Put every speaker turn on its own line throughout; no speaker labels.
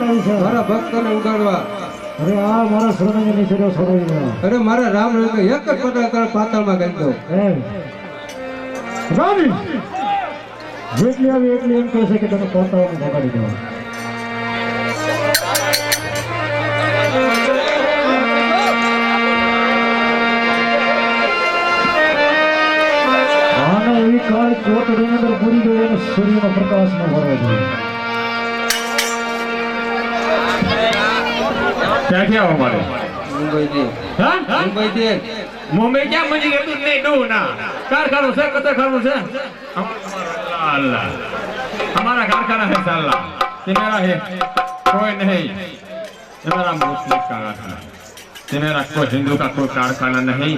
બતાવી છે
મારા ભક્તોને ઉગાડવા.
અરે આ મારા શ્રવણની નીચેનો છોડો
અરે મારા રામ રંગ એક જ પટલ તળ પાતાળમાં ગઈ દો
રામી જેટલી આવી એટલી એમ કહે છે કે તને પોતાનું ભગાડી દેવા એવી કાળ કોટડીની અંદર પૂરી ગયો સૂર્યનો પ્રકાશ ન ભરવો જોઈએ
ક્યાંથી આવો મારે
મુંબઈ થી
હા
મુંબઈ થી
મુંબઈ ક્યાં મજી ગયું નહીં ડૂ ના કારખાનું છે કતરખાનું છે અલ્લાહ हमारा कारखाना है साला ये मेरा है कोई नहीं ये मेरा मुस्लिम का कारखाना ये मेरा कोई हिंदू का कोई कारखाना नहीं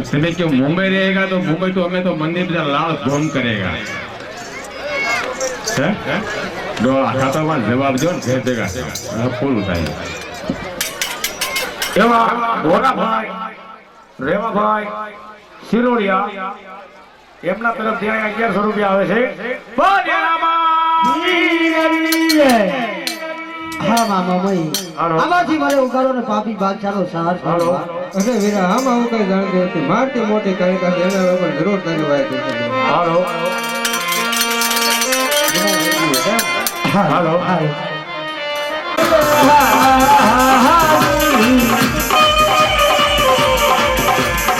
तुम्हें क्यों मुंबई रहेगा तो मुंबई तो हमें तो मंदिर में लाल धूम करेगा है? है? डोळा ખાતામાં જવાબ દો ને ઘેર ભેગા હા, પૂરું થાય
એવા ભોરાભાઈ રેવાભાઈ સિરોડિયા એમના તરફથી અગિયારસો રૂપિયા આવે છે.
હા મામા
ભાઈ.
આમાંથી મને ઉગાડો ને પાપી બાદશાહનો સાહસ
હાલો.
અને વીરા આમાં હું કઈ જાણતી હતી મારતી મોટી કઈ છે એના વગર જરૂર વાત છે
હાલો. હાલો.
કાળનો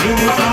Yumurta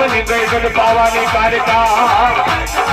બની ગઈ કારકા.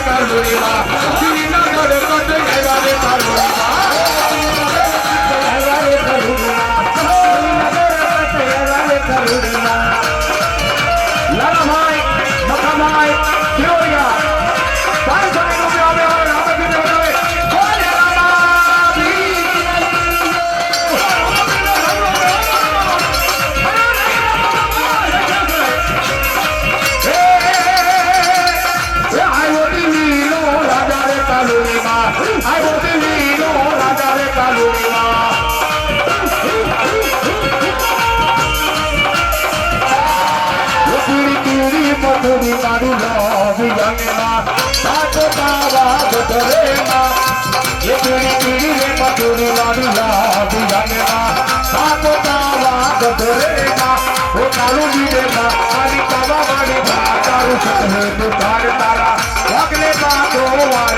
করে কাজুরিয়া শ্রীনগরে কটে કાલુરીમાં આયો દિલ્હીનો રાજા રે કાલુરીમાં પીડી પીડી પથરી મારું લોભી જંગમાં સાચો તાવા ગટરેમાં એ પીડી પીડી રે પથરી મારું લોભી જંગમાં સાચો તાવા ગટરેમાં ઓ કાળું દીદેમાં મારી કાવા મારી તારું સતહે તું તાર તારા વાગલે બાતો વા